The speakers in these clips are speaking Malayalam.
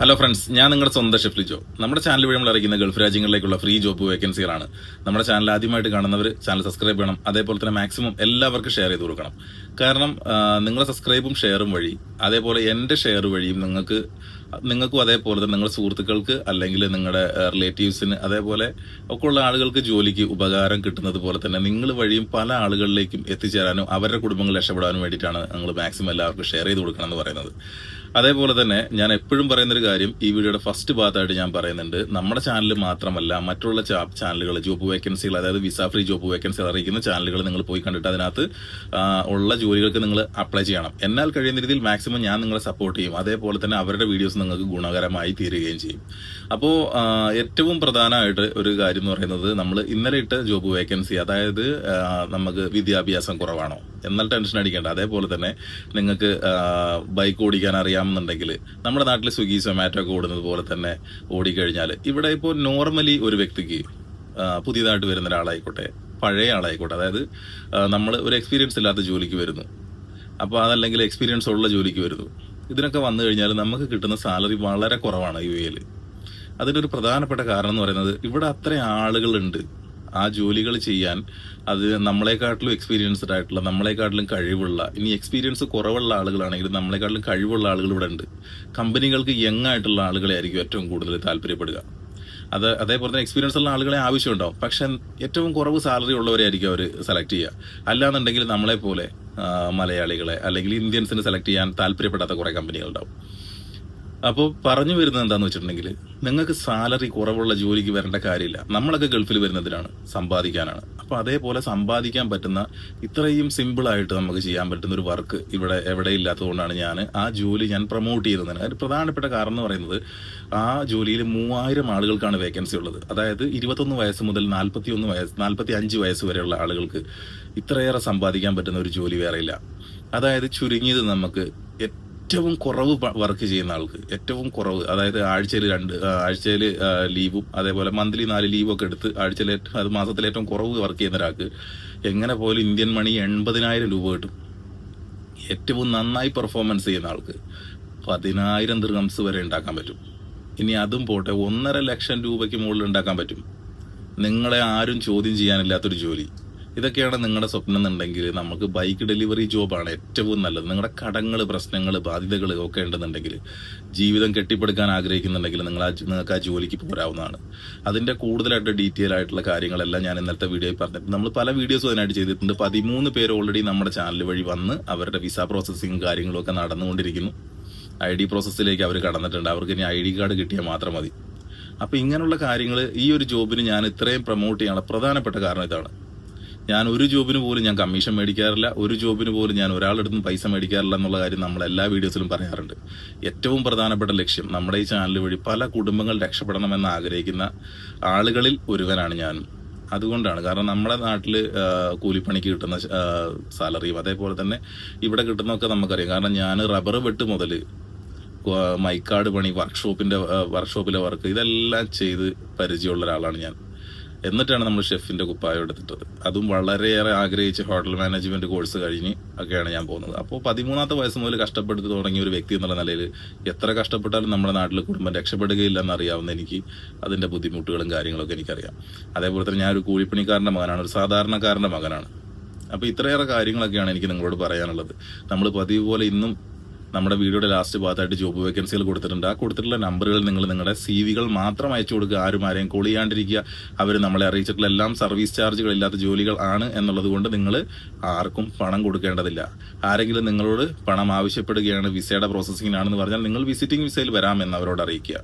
ഹലോ ഫ്രണ്ട്സ് ഞാൻ നിങ്ങളുടെ സ്വന്തം ഷെഫ് ജോ നമ്മുടെ ചാനൽ വഴി നമ്മൾ അറിയിക്കുന്ന ഗൾഫ് രാജ്യങ്ങളിലേക്കുള്ള ഫ്രീ ജോബ് വേക്കൻസികളാണ് നമ്മുടെ ചാനൽ ആദ്യമായിട്ട് കാണുന്നവർ ചാനൽ സബ്സ്ക്രൈബ് ചെയ്യണം. അതേപോലെ തന്നെ മാക്സിമം എല്ലാവർക്കും ഷെയർ ചെയ്ത് കൊടുക്കണം. കാരണം നിങ്ങളുടെ സബ്സ്ക്രൈബും ഷെയറും വഴി അതേപോലെ എന്റെ ഷെയർ വഴിയും നിങ്ങൾക്ക് നിങ്ങൾക്കും അതേപോലെ തന്നെ നിങ്ങളുടെ സുഹൃത്തുക്കൾക്ക് അല്ലെങ്കിൽ നിങ്ങളുടെ റിലേറ്റീവ്സിന് അതേപോലെ ഒക്കെ ഉള്ള ആളുകൾക്ക് ജോലിക്ക് ഉപകാരം കിട്ടുന്നത് പോലെ തന്നെ നിങ്ങൾ വഴിയും പല ആളുകളിലേക്കും എത്തിച്ചേരാനും അവരുടെ കുടുംബങ്ങൾ രക്ഷപ്പെടാനും വേണ്ടിയിട്ടാണ് നിങ്ങൾ മാക്സിമം എല്ലാവർക്കും ഷെയർ ചെയ്ത് കൊടുക്കണം എന്ന് പറയുന്നത്. അതേപോലെ തന്നെ ഞാൻ എപ്പോഴും പറയുന്ന ഒരു കാര്യം ഈ വീഡിയോയുടെ ഫസ്റ്റ് ഭാഗത്തായിട്ട് ഞാൻ പറയുന്നുണ്ട്. നമ്മുടെ ചാനൽ മാത്രമല്ല മറ്റുള്ള ചാനലുകൾ ജോബ് വേക്കൻസികൾ അതായത് വിസ ഫ്രീ ജോബ് വേക്കൻസികൾ അറിയിക്കുന്ന ചാനലുകൾ നിങ്ങൾ പോയി കണ്ടിട്ട് അതിനകത്ത് ഉള്ള ജോലികൾക്ക് നിങ്ങൾ അപ്ലൈ ചെയ്യണം. എന്നാൽ കഴിയുന്ന രീതിയിൽ മാക്സിമം ഞാൻ നിങ്ങളെ സപ്പോർട്ട് ചെയ്യും. അതേപോലെ തന്നെ അവരുടെ വീഡിയോസ് നിങ്ങൾക്ക് ഗുണകരമായി തീരുകയും ചെയ്യും. അപ്പോൾ ഏറ്റവും പ്രധാനമായിട്ട് ഒരു കാര്യം എന്ന് പറയുന്നത് നമ്മൾ ഇന്നലെ ഇട്ട ജോബ് വേക്കൻസി അതായത് നമുക്ക് വിദ്യാഭ്യാസം കുറവാണോ? എന്നാൽ ടെൻഷൻ അടിക്കേണ്ട. അതേപോലെ തന്നെ നിങ്ങൾക്ക് ബൈക്ക് ഓടിക്കാൻ അറിയാമെന്നുണ്ടെങ്കിൽ നമ്മുടെ നാട്ടിൽ സ്വിഗ്ഗി സൊമാറ്റോ ഒക്കെ ഓടുന്നത് പോലെ തന്നെ ഓടിക്കഴിഞ്ഞാൽ ഇവിടെ ഇപ്പോൾ നോർമലി ഒരു വ്യക്തിക്ക് പുതിയതായിട്ട് വരുന്ന ഒരാളായിക്കോട്ടെ പഴയ ആളായിക്കോട്ടെ അതായത് നമ്മൾ ഒരു എക്സ്പീരിയൻസ് ഇല്ലാത്ത ജോലിക്ക് വരുന്നു. അപ്പോൾ അതല്ലെങ്കിൽ എക്സ്പീരിയൻസ് ഉള്ള ജോലിക്ക് വരുന്നു. ഇതിനൊക്കെ വന്നു കഴിഞ്ഞാൽ നമുക്ക് കിട്ടുന്ന സാലറി വളരെ കുറവാണ് യു എയിൽ അതിന്റെ ഒരു പ്രധാനപ്പെട്ട കാരണം എന്ന് പറയുന്നത് ഇവിടെ അത്ര ആളുകളുണ്ട്. ആ ജോലികൾ ചെയ്യാൻ അത് നമ്മളെക്കാട്ടിലും എക്സ്പീരിയൻസ്ഡ് ആയിട്ടുള്ള നമ്മളെക്കാട്ടിലും കഴിവുള്ള ഇനി എക്സ്പീരിയൻസ് കുറവുള്ള ആളുകളാണെങ്കിലും നമ്മളെക്കാട്ടിലും കഴിവുള്ള ആളുകൾ ഇവിടെ ഉണ്ട്. കമ്പനികൾക്ക് യങ് ആയിട്ടുള്ള ആളുകളെ ആയിരിക്കും ഏറ്റവും കൂടുതൽ താല്പര്യപ്പെടുക. അത് അതേപോലെ തന്നെ എക്സ്പീരിയൻസ് ഉള്ള ആളുകളെ ആവശ്യമുണ്ടാവും. പക്ഷെ ഏറ്റവും കുറവ് സാലറി ഉള്ളവരെ ആയിരിക്കും അവർ സെലക്ട് ചെയ്യുക. അല്ലാന്നുണ്ടെങ്കിൽ നമ്മളെ പോലെ മലയാളികളെ അല്ലെങ്കിൽ ഇന്ത്യൻസിനെ സെലക്ട് ചെയ്യാൻ താല്പര്യപ്പെടാത്ത കുറേ കമ്പനികൾ ഉണ്ടാവും അപ്പോൾ പറഞ്ഞു വരുന്നത് എന്താന്ന് വെച്ചിട്ടുണ്ടെങ്കിൽ നിങ്ങൾക്ക് സാലറി കുറവുള്ള ജോലിക്ക് വരേണ്ട കാര്യമില്ല. നമ്മളൊക്കെ ഗൾഫിൽ വരുന്നതിനാണ് സമ്പാദിക്കാനാണ്. അപ്പോൾ അതേപോലെ സമ്പാദിക്കാൻ പറ്റുന്ന ഇത്രയും സിമ്പിൾ ആയിട്ട് നമുക്ക് ചെയ്യാൻ പറ്റുന്ന ഒരു വർക്ക് ഇവിടെ എവിടെ ഇല്ലാത്തതുകൊണ്ടാണ് ഞാൻ ആ ജോലി ഞാൻ പ്രൊമോട്ട് ചെയ്തത് അതിന് പ്രധാനപ്പെട്ട കാരണം എന്ന് പറയുന്നത് ആ ജോലിയിൽ മൂവായിരം ആളുകൾക്കാണ് വേക്കൻസി ഉള്ളത്. അതായത് ഇരുപത്തൊന്ന് വയസ്സ് മുതൽ നാൽപ്പത്തി ഒന്ന് വയസ്സ് നാൽപ്പത്തി അഞ്ച് വയസ്സ് വരെയുള്ള ആളുകൾക്ക് ഇത്രയേറെ സമ്പാദിക്കാൻ പറ്റുന്ന ഒരു ജോലി വേറെയില്ല അതായത് ചുരുങ്ങിയത് നമുക്ക് ഏറ്റവും കുറവ് വർക്ക് ചെയ്യുന്ന ആൾക്ക്. ഏറ്റവും കുറവ് അതായത് ആഴ്ചയിൽ രണ്ട് ആഴ്ചയിൽ ലീവും അതേപോലെ മന്ത്ലി നാല് ലീവും ഒക്കെ എടുത്ത് ആഴ്ചയിൽ അത് മാസത്തിൽ ഏറ്റവും കുറവ് വർക്ക് ചെയ്യുന്ന ഒരാൾക്ക് എങ്ങനെ പോലും ഇന്ത്യൻ മണി എൺപതിനായിരം രൂപ കിട്ടും. ഏറ്റവും നന്നായി പെർഫോമൻസ് ചെയ്യുന്ന ആൾക്ക് പതിനായിരം ദിർഹംസ് വരെ ഉണ്ടാക്കാൻ പറ്റും. ഇനി അതും പോട്ടെ ഒന്നര ലക്ഷം രൂപയ്ക്ക് മുകളിൽ ഉണ്ടാക്കാൻ പറ്റും. നിങ്ങളെ ആരും ചോദ്യം ചെയ്യാനില്ലാത്തൊരു ജോലി. ഇതൊക്കെയാണ് നിങ്ങളുടെ സ്വപ്നം എന്നുണ്ടെങ്കിൽ നമുക്ക് ബൈക്ക് ഡെലിവറി ജോബാണ് ഏറ്റവും നല്ലത്. നിങ്ങളുടെ കടങ്ങൾ പ്രശ്നങ്ങൾ ബാധ്യതകൾ ഒക്കെ ഉണ്ടെന്നുണ്ടെങ്കിൽ ജീവിതം കെട്ടിപ്പടുക്കാൻ ആഗ്രഹിക്കുന്നുണ്ടെങ്കിൽ നിങ്ങൾ ആ നിങ്ങൾക്ക് ആ ജോലിക്ക് പോരാവുന്നതാണ്. അതിന്റെ കൂടുതലായിട്ട് ഡീറ്റെയിൽ ആയിട്ടുള്ള കാര്യങ്ങളെല്ലാം ഞാൻ ഇന്നത്തെ വീഡിയോയിൽ പറഞ്ഞിട്ടുണ്ട്. നമ്മൾ പല വീഡിയോസ് അതിനായിട്ട് ചെയ്തിട്ടുണ്ട്. പതിമൂന്ന് പേര് ഓൾറെഡി നമ്മുടെ ചാനൽ വഴി വന്ന് അവരുടെ വിസ പ്രോസസ്സിങ് കാര്യങ്ങളൊക്കെ നടന്നുകൊണ്ടിരിക്കുന്നു. ഐ ഡി പ്രോസസ്സിലേക്ക് അവർ കടന്നിട്ടുണ്ട്. അവർക്ക് ഇനി ഐ ഡി കാർഡ് കിട്ടിയാൽ മാത്രം മതി. അപ്പോൾ ഇങ്ങനെയുള്ള കാര്യങ്ങൾ ഈ ഒരു ജോബിന് ഞാൻ ഇത്രയും പ്രൊമോട്ട് ചെയ്യാനുള്ള പ്രധാനപ്പെട്ട കാരണം ഇതാണ്. ഞാൻ ഒരു ജോബിന് പോലും ഞാൻ കമ്മീഷൻ മേടിക്കാറില്ല. ഒരു ജോബിന് പോലും ഞാൻ ഒരാളുടെ അടുത്തും പൈസ മേടിക്കാറില്ല എന്നുള്ള കാര്യം നമ്മൾ എല്ലാ വീഡിയോസിലും പറയാറുണ്ട്. ഏറ്റവും പ്രധാനപ്പെട്ട ലക്ഷ്യം നമ്മുടെ ഈ ചാനൽ വഴി പല കുടുംബങ്ങൾ രക്ഷപ്പെടണമെന്ന് ആഗ്രഹിക്കുന്ന ആളുകളിൽ ഒരുവനാണ് ഞാനും അതുകൊണ്ടാണ്. കാരണം നമ്മുടെ നാട്ടിൽ കൂലിപ്പണിക്ക് കിട്ടുന്ന സാലറിയും അതേപോലെ തന്നെ ഇവിടെ കിട്ടുന്നതൊക്കെ നമുക്കറിയാം. കാരണം ഞാൻ റബ്ബർ വെട്ട് മുതൽ മൈക്കാട് പണി വർക്ക്ഷോപ്പിന്റെ വർക്ക്ഷോപ്പിലെ വർക്ക് ഇതെല്ലാം ചെയ്ത് പരിചയമുള്ള ഒരാളാണ് ഞാൻ. എന്നിട്ടാണ് നമ്മൾ ഷെഫിന്റെ കുപ്പായം എടുത്തിട്ടത്. അതും വളരെയേറെ ആഗ്രഹിച്ച് ഹോട്ടൽ മാനേജ്മെന്റ് കോഴ്സ് കഴിഞ്ഞ് ഒക്കെയാണ് ഞാൻ പോകുന്നത്. അപ്പോൾ പതിമൂന്നാമത്തെ വയസ്സ് മുതൽ കഷ്ടപ്പെടുത്തി തുടങ്ങിയ ഒരു വ്യക്തി എന്നുള്ള നിലയിൽ എത്ര കഷ്ടപ്പെട്ടാലും നമ്മുടെ നാട്ടിൽ കുടുംബം രക്ഷപ്പെടുകയില്ല എന്നറിയാവുന്ന എനിക്ക് അതിന്റെ ബുദ്ധിമുട്ടുകളും കാര്യങ്ങളൊക്കെ എനിക്കറിയാം. അതേപോലെ തന്നെ ഞാൻ ഒരു കൂലിപ്പണിക്കാരന്റെ മകനാണ് ഒരു സാധാരണക്കാരന്റെ മകനാണ്. അപ്പോൾ ഇത്രയേറെ കാര്യങ്ങളൊക്കെയാണ് എനിക്ക് നിങ്ങളോട് പറയാനുള്ളത്. നമ്മൾ പതിവ് പോലെ ഇന്നും നമ്മുടെ വീഡിയോയുടെ ലാസ്റ്റ് ഭാഗത്തായിട്ട് ജോബ് വേക്കൻസികൾ കൊടുത്തിട്ടുണ്ട്. ആ കൊടുത്തിട്ടുള്ള നമ്പറുകൾ നിങ്ങൾ നിങ്ങളുടെ സി വികൾ മാത്രം അയച്ചു കൊടുക്കുക. ആരും ആരെയും കോൾ ചെയ്യാണ്ടിരിക്കുക. അവർ നമ്മളെ അറിയിച്ചിട്ടുള്ള എല്ലാം സർവീസ് ചാർജുകൾ ഇല്ലാത്ത ജോലികൾ ആണ് എന്നുള്ളത് കൊണ്ട് നിങ്ങൾ ആർക്കും പണം കൊടുക്കേണ്ടതില്ല. ആരെങ്കിലും നിങ്ങളോട് പണം ആവശ്യപ്പെടുകയാണ് വിസയുടെ പ്രോസസ്സിങ്ങിനാണെന്ന് പറഞ്ഞാൽ നിങ്ങൾ വിസിറ്റിംഗ് വിസയിൽ വരാമെന്ന് അവരോട് അറിയിക്കുക.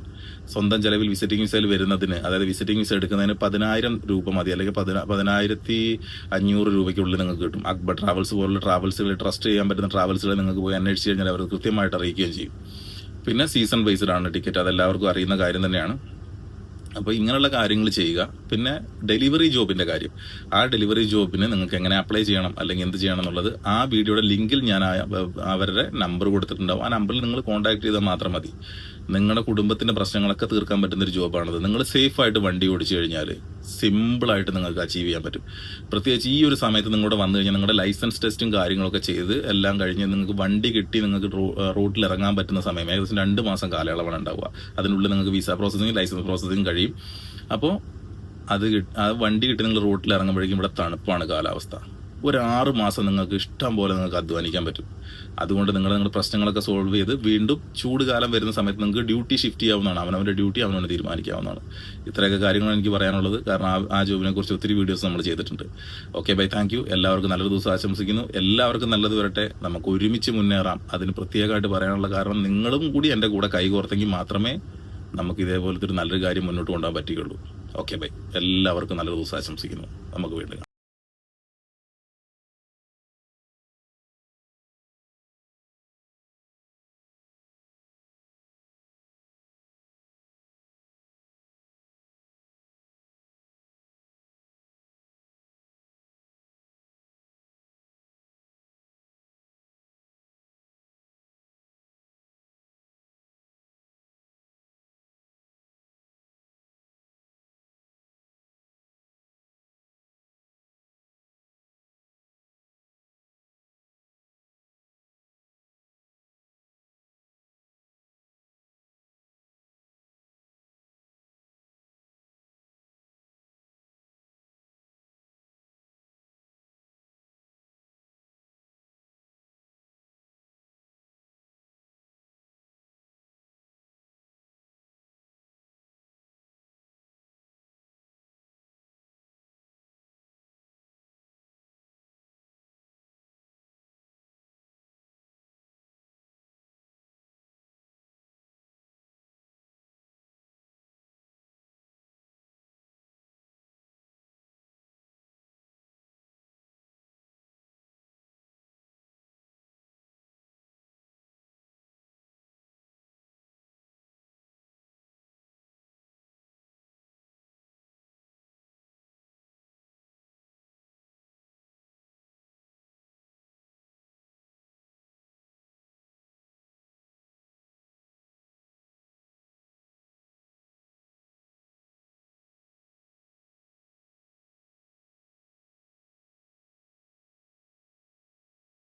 സ്വന്തം ചെലവിൽ വിസിറ്റിംഗ് വിസയിൽ വരുന്നതിന് അതായത് വിസിറ്റിംഗ് വിസ എടുക്കുന്നതിന് പതിനായിരം രൂപ മതി. അല്ലെങ്കിൽ പതിനാ- പതിനായിരത്തി അഞ്ഞൂറ് രൂപയ്ക്കുള്ളിൽ നിങ്ങൾക്ക് കിട്ടും. അക്ബർ ട്രാവൽസ് പോലുള്ള ട്രാവൽസുകൾ ട്രസ്റ്റ് ചെയ്യാൻ പറ്റുന്ന ട്രാവൽസുകൾ നിങ്ങൾക്ക് പോയി അന്വേഷിച്ച് കഴിഞ്ഞാൽ അവർ കൃത്യമായിട്ട് അറിയിക്കുകയും ചെയ്യും. പിന്നെ സീസൺ ബേസ്ഡ് ആണ് ടിക്കറ്റ് അതെല്ലാവർക്കും അറിയുന്ന കാര്യം തന്നെയാണ്. അപ്പോൾ ഇങ്ങനെയുള്ള കാര്യങ്ങൾ ചെയ്യുക. പിന്നെ ഡെലിവറി ജോബിന്റെ കാര്യം. ആ ഡെലിവറി ജോബിന് നിങ്ങൾക്ക് എങ്ങനെ അപ്ലൈ ചെയ്യണം അല്ലെങ്കിൽ എന്ത് ചെയ്യണം എന്നുള്ളത് ആ വീഡിയോയുടെ ലിങ്കിൽ ഞാൻ അവരുടെ നമ്പർ കൊടുത്തിട്ടുണ്ടാവും. ആ നമ്പറിൽ നിങ്ങൾ കോൺടാക്ട് ചെയ്താൽ മാത്രം മതി. നിങ്ങളുടെ കുടുംബത്തിന്റെ പ്രശ്നങ്ങളൊക്കെ തീർക്കാൻ പറ്റുന്ന ഒരു ജോബാണത്. നിങ്ങൾ സേഫ് ആയിട്ട് വണ്ടി ഓടിച്ചു കഴിഞ്ഞാൽ സിമ്പിളായിട്ട് നിങ്ങൾക്ക് അച്ചീവ് ചെയ്യാൻ പറ്റും. പ്രത്യേകിച്ച് ഈ ഒരു സമയത്ത് നിങ്ങളുടെ വന്നു കഴിഞ്ഞാൽ നിങ്ങളുടെ ലൈസൻസ് ടെസ്റ്റും കാര്യങ്ങളൊക്കെ ചെയ്ത് എല്ലാം കഴിഞ്ഞ് നിങ്ങൾക്ക് വണ്ടി കിട്ടി നിങ്ങൾക്ക് റോട്ടിൽ ഇറങ്ങാൻ പറ്റുന്ന സമയം ഏകദേശം രണ്ട് മാസം കാലയളവാണ് ഉണ്ടാവുക. അതിനുള്ളിൽ നിങ്ങൾക്ക് വിസ പ്രോസസ്സിങ് ലൈസൻസ് പ്രോസസ്സിങ് കഴിയും. അപ്പോൾ അത് കിട്ടി ആ വണ്ടി കിട്ടി നിങ്ങൾ റോട്ടിൽ ഇറങ്ങുമ്പോഴേക്കും ഇവിടെ തണുപ്പാണ് കാലാവസ്ഥ. ഒരു ആറ് മാസം നിങ്ങൾക്ക് ഇഷ്ടം പോലെ നിങ്ങൾക്ക് അധ്വാനിക്കാൻ പറ്റും. അതുകൊണ്ട് നിങ്ങൾ നിങ്ങളുടെ പ്രശ്നങ്ങളൊക്കെ സോൾവ് ചെയ്ത് വീണ്ടും ചൂട് കാലം വരുന്ന സമയത്ത് നിങ്ങൾക്ക് ഡ്യൂട്ടി ഷിഫ്റ്റ് ചെയ്യാവുന്നതാണ്. അവനവന്റെ ഡ്യൂട്ടി അവനവന് തീരുമാനിക്കാവുന്നതാണ്. ഇത്രയൊക്കെ കാര്യങ്ങളാണ് എനിക്ക് പറയാനുള്ളത്. കാരണം ആ ജോബിനെ കുറിച്ച് ഒത്തിരി വീഡിയോസ് നമ്മൾ ചെയ്തിട്ടുണ്ട്. ഓക്കെ ബൈ താങ്ക് എല്ലാവർക്കും നല്ലൊരു ദിവസം ആശംസിക്കുന്നു. എല്ലാവർക്കും നല്ലത് വരട്ടെ. നമുക്ക് ഒരുമിച്ച് മുന്നേറാം. അതിന് പ്രത്യേകമായിട്ട് പറയാനുള്ള കാരണം നിങ്ങളും കൂടി എന്റെ കൂടെ കൈകോർത്തെങ്കിൽ മാത്രമേ നമുക്ക് ഇതേപോലത്തെ ഒരു നല്ലൊരു കാര്യം മുന്നോട്ട് കൊണ്ടുപോകാൻ പറ്റുകയുള്ളൂ. ഓക്കെ ബൈ എല്ലാവർക്കും നല്ലൊരു ദിവസം ആശംസിക്കുന്നു. നമുക്ക് വീണ്ടും.